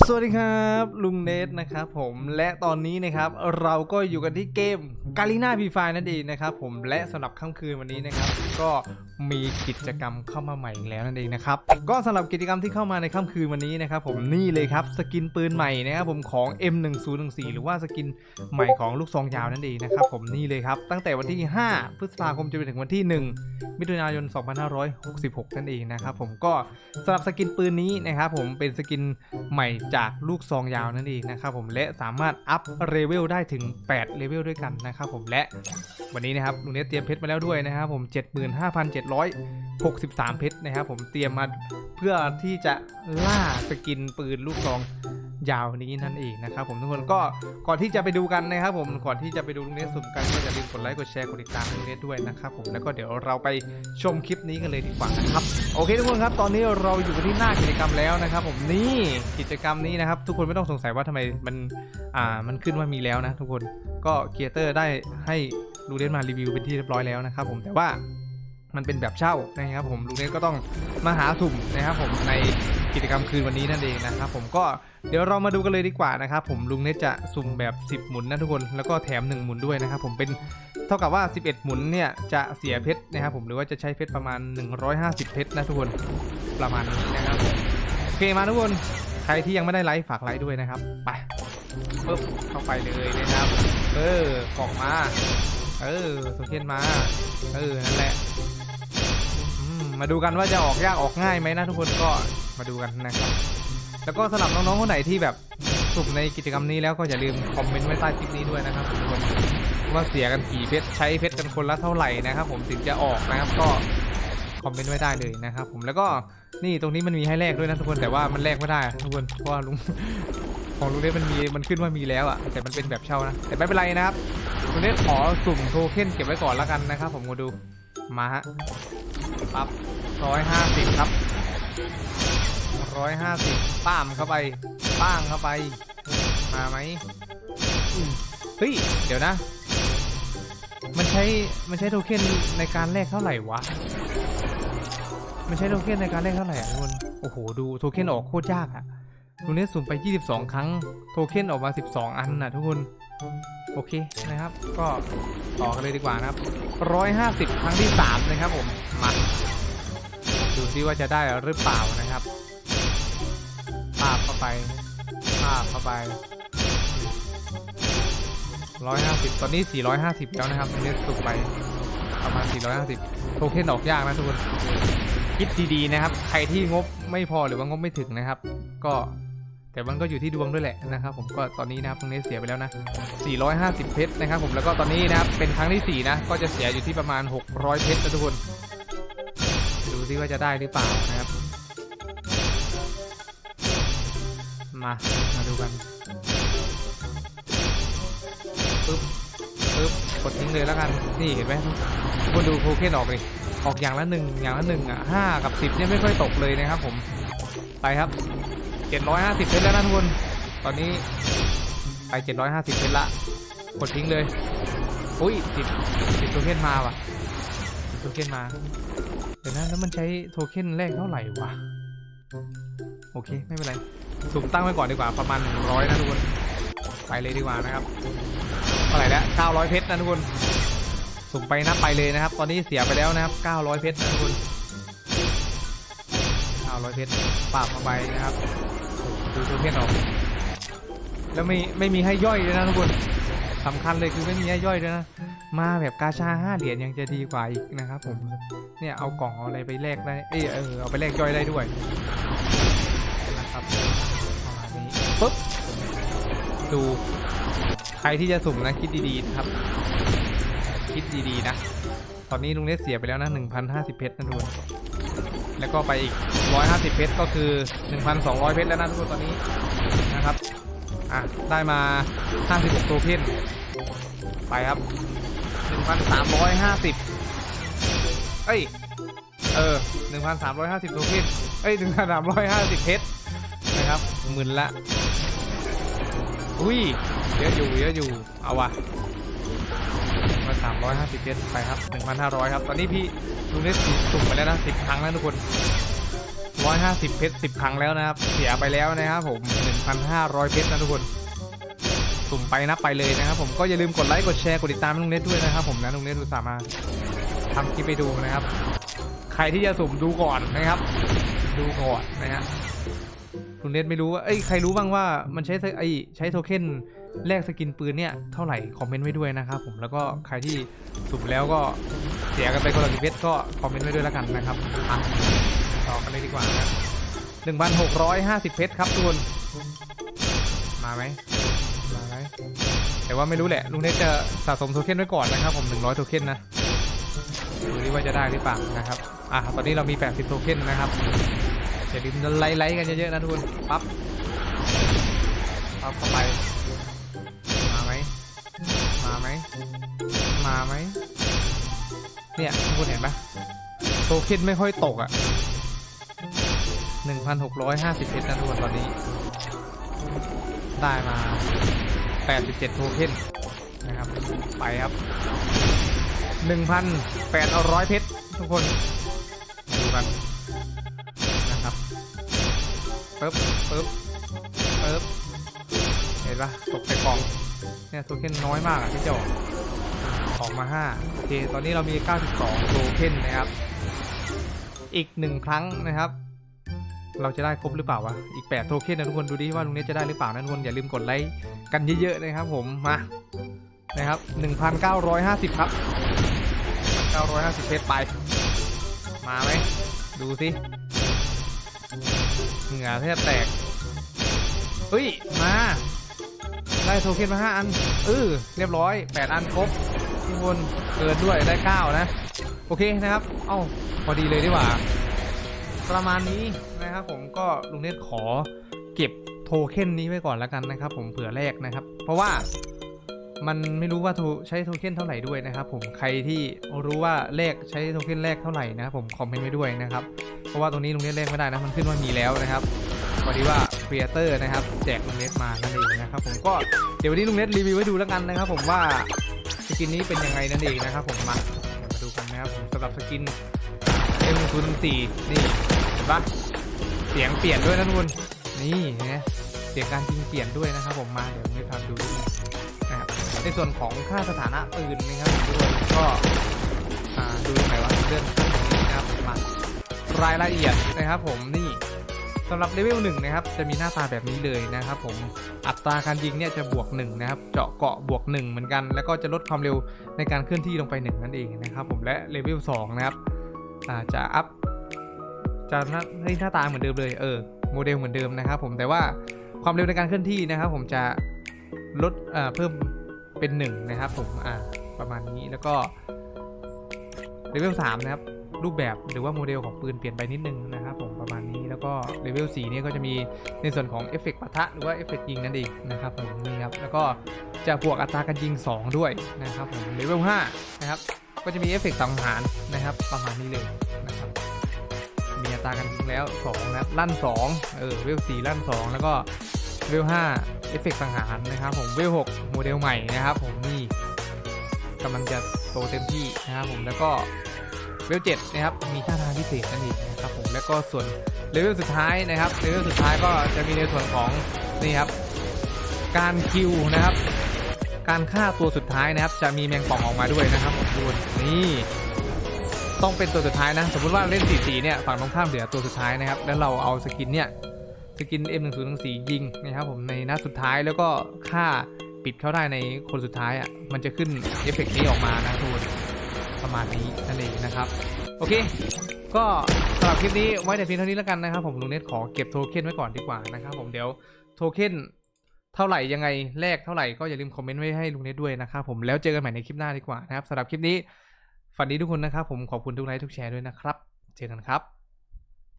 สวัสดีครับลุงเนทนะครับผมและตอนนี้นะครับเราก็อยู่กันที่เกมกาลิน่าพีไฟนั่นเองนะครับผมและสำหรับค่ำคืนวันนี้นะครับ ก็มีกิจกรรมเข้ามาใหม่อีกแล้วนั่นเองนะครับก็สำหรับกิจกรรมที่เข้ามาในค่ำคืนวันนี้นะครับผมนี่เลยครับสกินปืนใหม่นะครับผมของ M1014 หรือว่าสกินใหม่ของลูกซองยาวนั่นเองนะครับผมนี่เลยครับตั้งแต่วันที่ 5 พฤษภาคมจนไปถึงวันที่ 1 มิถุนายน 2566 นั่นเองนะครับผมก็สำหรับสกินปืนนี้นะครับผมเป็นสกินใหม่จากลูกซองยาวนั่นเองนะครับผมและสามารถอัพเลเวลได้ถึง8เลเวลด้วยกันนะครับผมและวันนี้นะครับลุงเนสเตรียมเพชรมาแล้วด้วยนะครับผม 75,763 เพชรนะครับผมเตรียมมาเพื่อที่จะล่าสกินปืนลูกซอง ยาวนี้นั่นเองนะครับผมทุกคนก็ก่อนที่จะไปดูกันนะครับผมก่อนที่จะไปดูลุงเนสสุ่มกันก็อย่าลืมกดไลค์กดแชร์กดติดตามลุงเนสด้วยนะครับผมแล้วก็เดี๋ยวเราไปชมคลิปนี้กันเลยดีกว่านะครับโอเคทุกคนครับตอนนี้เราอยู่ที่หน้ากิจกรรมแล้วนะครับผมนี่กิจกรรมนี้นะครับทุกคนไม่ต้องสงสัยว่าทำไมมันอ่ามันขึ้นว่ามีแล้วนะทุกคนก็ครีเอเตอร์ได้ให้ลุงเนสมารีวิวเป็นที่เรียบร้อยแล้วนะครับผมแต่ว่า มันเป็นแบบเช่านะครับผมลุงเนสก็ต้องมาหาสุ่มนะครับผมในกิจกรรมคืนวันนี้นั่นเองนะครับผมก็เดี๋ยวเรามาดูกันเลยดีกว่านะครับผมลุงเนสจะสุ่มแบบ 10 หมุนนะทุกคนแล้วก็แถม 1 หมุนด้วยนะครับผมเป็นเท่ากับว่า 11 หมุนเนี่ยจะเสียเพชรนะครับผมหรือว่าจะใช้เพชรประมาณ 150 เพชรนะทุกคนประมาณนี้นะครับโอเคมาทุกคนใครที่ยังไม่ได้ไลค์ฝากไลค์ด้วยนะครับไปปึ๊บเข้าไปเลยนะครับเออกล่องมาเออโทเค็นมาเออนั่นแหละ มาดูกันว่าจะออกยากออกง่ายไหมนะทุกคนก็มาดูกันนะครับ แล้วก็สำหรับน้องๆคนไหนที่แบบสุ่มในกิจกรรมนี้แล้วก็อย่าลืมคอมเมนต์ไว้ใต้คลิปนี้ด้วยนะครับทุกคนว่าเสียกันกี่เพชรใช้เพชรกันคนละเท่าไหร่นะครับ ผมถึงจะออกนะครับก็คอมเมนต์ไว้ได้เลยนะครับ ผมแล้วก็นี่ตรงนี้มันมีให้แลกด้วยนะทุกคนแต่ว่ามันแลกไม่ได้ทุกคนเพราะว่าลุงของลุงเนสมันมีมันขึ้นว่ามีแล้วอะแต่มันเป็นแบบเช่านะแต่ไม่เป็นไรนะครับลุงเนสขอสุ่มโทเค็นเก็บไว้ก่อนแล้วกันนะครับ ผมมาดูมาฮะ ปั๊บร้อยห้าสิบครับร้อยห้าสิบป้ามเข้าไป ป้างเข้าไป มาไหมเฮ้ย เดี๋ยวนะ มันใช้ มันใช้โทเค็นในการแลกเท่าไหร่วะ มันใช้โทเค็นในการแลกเท่าไหร่อะทุกคน โอ้โห ดูโทเค็นออกโคตรยากอะตรงนี้สุ่มไป 22 ครั้ง โทเค็นออกมา 12 อันน่ะทุกคน โอเคนะครับ ก็ต่อกันเลยดีกว่านะครับ 150 ครั้งที่ 3 นะครับผม มา ดูซิว่าจะได้หรือเปล่านะครับปาบเข้าไปปาบเข้าไป 150 ตอนนี้ 450 แล้วนะครับตรงนี้สุ่มไปประมาณ 450 โทเค็นออกยากนะทุกคน คิดดีๆนะครับ ใครที่งบไม่พอหรือว่างบไม่ถึงนะครับ ก็ แต่มันก็อยู่ที่ดวงด้วยแหละนะครับผมก็ตอนนี้นะครับตรงนี้เสียไปแล้วนะ 450 เพชรนะครับผมแล้วก็ตอนนี้นะครับเป็นครั้งที่ 4 นะ ก็จะเสียอยู่ที่ประมาณ 600 เพชรนะทุกคน ดูซิว่าจะได้หรือเปล่านะครับ มามาดูกันปึ๊บปึ๊บกดทิ้งเลยแล้วกันนี่เห็นไหมทุกคนดูโทเคนออกเลยออกอย่างละหนึ่งอย่างละหนึ่งอะห้ากับสิบเนี่ยไม่ค่อยตกเลยนะครับผมไปครับ เจ็ดร้อยห้าสิบเพชรแล้วนะทุกคน ตอนนี้ไปเจ็ดร้อยห้าสิบเพชรละกดทิ้งเลย อุ้ยสิบสิบโทเค็นมาว่ะสิบโทเค็นมาเดี๋ยวนะแล้วมันใช้โทเค็นแรกเท่าไหร่วะ โอเค ไม่เป็นไร สุ่มตั้งไว้ก่อนดีกว่าประมาณร้อยนะทุกคน ไปเลยดีกว่านะครับเท่าไหร่แล้วเก้าร้อยเพชรนะทุกคน สุ่มไปนับไปเลยนะครับ ตอนนี้เสียไปแล้วนะครับ 900 เพชรนะทุกคน 900เพชรปราบเข้าไปนะครับดูตัวเพชรออก แล้วไม่ไม่มีให้ย่อยเลยนะทุกคนสำคัญเลยคือไม่มีให้ย่อยด้วยนะ มาแบบกาชาห้าเหรียญยังจะดีกว่าอีกนะครับผม เนี่ยเอากล่องเอาอะไรไปแลกได้ เออเออเอาไปแลกย่อยได้ด้วยนะครับประมาณนี้ปุ๊บ ดู ใครที่จะสุ่มนะคิดดีๆนะครับ คิดดีๆนะ ตอนนี้ลุงเนสเสียไปแล้วนะ1,050เพชรนะทุกคน แล้วก็ไปอีก 150 เพชรก็คือ 1,200 เพชรแล้วนะทุกคนตอนนี้นะครับอะได้มา 56ตัวเพชรไปครับ 1,350 เอ้ยเออ 1,350ตัวเพชรเอ้ย1,350 เพชรนะครับหมื่นละอุ้ยเยอะอยู่เยอะอยู่เอาวะ มาสามร้อยห้าสิบเพชรไปครับหนึ่งพันห้าร้อยครับ ตอนนี้พี่ลุงเนสสุ่มไปแล้วนะสิบครั้งแล้วทุกคน 150 เพชร 10 ครั้งแล้วนะครับ เสียไปแล้วนะครับผม 1,500 เพชรนะทุกคน สุ่มไปนับไปเลยนะครับผม ก็อย่าลืมกดไลค์ กดแชร์ กดติดตามลุงเน็ตด้วยนะครับผมนะลุงเน็ตอุตส่าห์มาทำคลิปไปดูนะครับ ใครที่จะสุ่มดูก่อนนะครับ ดูก่อนนะฮะลุงเน็ตไม่รู้ว่า เอ้ย ใครรู้บ้างว่ามันใช้ไอใช้โทเค็น แลกสกินปืนเนี่ยเท่าไหร่คอมเมนต์ไว้ด้วยนะครับผมแล้วก็ใครที่สุ่มแล้วก็เสียกันไปคนละกี่เพชรก็คอมเมนต์ไว้ด้วยแล้วกันนะครับต่อกันเลยดีกว่านะหนึ่งพันหกร้อยห้าสิบเพชรครับทุกคนมาไหมมาไหมแต่ว่าไม่รู้แหละลุงเนทจะสะสมโทเค็นไว้ก่อนนะครับผม100โทเค็นนะดูดิว่าจะได้หรือเปล่านะครับอะตอนนี้เรามี80โทเค็นนะครับอย่าลืมไลค์ไลค์กันเยอะๆนะทุกคนปั๊บปั๊บเข้าไป มาไหมมาไหม เนี่ยทุกคนเห็นปะโทเค็นไม่ค่อยตกอะ 1,650เพชรนะทุกคนตอนนี้ ได้มา 87 โทเค็นนะครับ ไปครับ 1,800 เพชรทุกคน ดูกันนะครับปึ๊บปึ๊บปึ๊บเห็นปะตกใส่กล่อง เนี่ยโทเค็นน้อยมากอะพี่เจ้าออกมา5โอเคตอนนี้เรามี 92 โทเค็นนะครับ อีกหนึ่งครั้งนะครับ เราจะได้ครบหรือเปล่าวะ อีก 8 โทเค็นนะทุกคนดูดิว่าลุงเนี้จะได้หรือเปล่านะทุกคนอย่าลืมกดไลค์กันเยอะๆนะครับผมมานะครับ 1,950 ครับ 950 เพชรไป มาไหมดูสิเหงื่อแทบแตกเฮ้ย มา ได้โทเค็นมา5อันเออเรียบร้อย8อันครบทุกคนเกินด้วยได้9นะ โอเคนะครับ เอ้าพอดีเลยดีกว่า ประมาณนี้นะครับผมก็ลุงเนตขอเก็บโทเค็นนี้ไว้ก่อนแล้วกันนะครับ ผมเผื่อแรกนะครับ เพราะว่ามันไม่รู้ว่าใช้โทเค็นเท่าไหร่ด้วยนะครับ ผมใครที่รู้ว่าเลขใช้โทเค็นแรกเท่าไหร่นะครับผมคอมเมนต์ไว้ด้วยนะครับ เพราะว่าตรงนี้ลุงเนตเลขไม่ได้นะมันขึ้นว่ามีแล้วนะครับ พอดีว่าครีเอเตอร์นะครับแจกลุงเน็ตมานั่นเองนะครับผมก็เดี๋ยววันนี้ลุงเน็ตรีวิวให้ดูแล้วกันนะครับ ผมว่าสกินนี้เป็นยังไงนั่นเองนะครับ ผมมามาดูกันนะครับผมสำหรับสกินเอ็มศูนย์สี่นี่เห็นปะเสียงเปลี่ยนด้วยนะทุกคนนี่นะเสียงการยิงเปลี่ยนด้วยนะครับ ผมมาเดี๋ยวนี้ทำดูดูนะครับในส่วนของค่าสถานะปืนนะครับทุกคนก็ดูตรงไหนวะเลื่อนขึ้นตรงนี้นะครับมารายละเอียดนะครับ ผมนี่ สำหรับเลเวลหนึ่งนะครับจะมีหน้าตาแบบนี้เลยนะครับผมอัตราการยิงเนี่ยจะบวกหนึ่งนะครับเจาะเกาะบวกหนึ่งเหมือนกัน แล้วก็จะลดความเร็วในการเคลื่อนที่ลงไปหนึ่งนั่นเองนะครับผมและเลเวลสองนะครับจะอัพจะหน้าให้หน้าตาเหมือนเดิมเลยเออโมเดลเหมือนเดิมนะครับผมแต่ว่าความเร็วในการเคลื่อนที่นะครับ ผมจะลดเพิ่มเป็นหนึ่งนะครับผมประมาณนี้แล้วก็เลเวลสามนะครับ รูปแบบหรือว่าโมเดลของปืนเปลี่ยนไปนิดนึงนะครับผมประมาณนี้แล้วก็เลเวล4เนี่ยก็จะมีในส่วนของเอฟเฟกต์ปะทะหรือว่าเอฟเฟกต์ยิงนั่นเองนะครับผมนี่ครับแล้วก็จะบวกอัตราการยิง 2 ด้วยนะครับผมเลเวล5นะครับก็จะมีเอฟเฟกต์สังหารนะครับประมาณนี้เลยนะครับมีอัตราการยิงแล้ว2นะครับลั่น2เออเลเวล4ลั่น 2 แล้วก็เลเวล5เอฟเฟกต์สังหารนะครับผมเวล6โมเดลใหม่นะครับผมนี่กำลังจะโตเต็มที่นะครับผมแล้วก็ เลเวล7นะครับมีท่าทางพิเศษนั่นเองนะครับผมแล้วก็ส่วนเลเวลสุดท้ายนะครับเลเวลสุดท้ายก็จะมีในส่วนของนี่ครับการคิวนะครับ การฆ่าตัวสุดท้ายนะครับ จะมีแมงป่องออกมาด้วยนะครับผมดูนี่ต้องเป็นตัวสุดท้ายนะสมมติว่าเล่น4 4เนี่ยฝั่งตรงข้ามเหลือตัวสุดท้ายนะครับ แล้วเราเอาสกินเนี่ยสกิน M1014 ยิงนะครับผมในนัดสุดท้ายแล้วก็ฆ่าปิดเข้าได้ในคนสุดท้ายอะมันจะขึ้นเอฟเฟกต์นี้ออกมานะทุกคน ประมาณนี้นั่นเองนะครับ โอเค ก็สำหรับคลิปนี้ไว้แต่เพียงเท่านี้แล้วกันนะครับ ผมลุงเน็ตขอเก็บโทเค็นไว้ก่อนดีกว่านะครับผมเดี๋ยวโทเค็นเท่าไหร่ยังไงแลกเท่าไหร่ก็อย่าลืมคอมเมนต์ไว้ให้ลุงเน็ตด้วยนะครับผมแล้วเจอกันใหม่ในคลิปหน้าดีกว่านะครับสำหรับคลิปนี้ฝันดีทุกคนนะครับผมขอบคุณทุกไลค์ทุกแชร์ด้วยนะครับ เจอกันครับ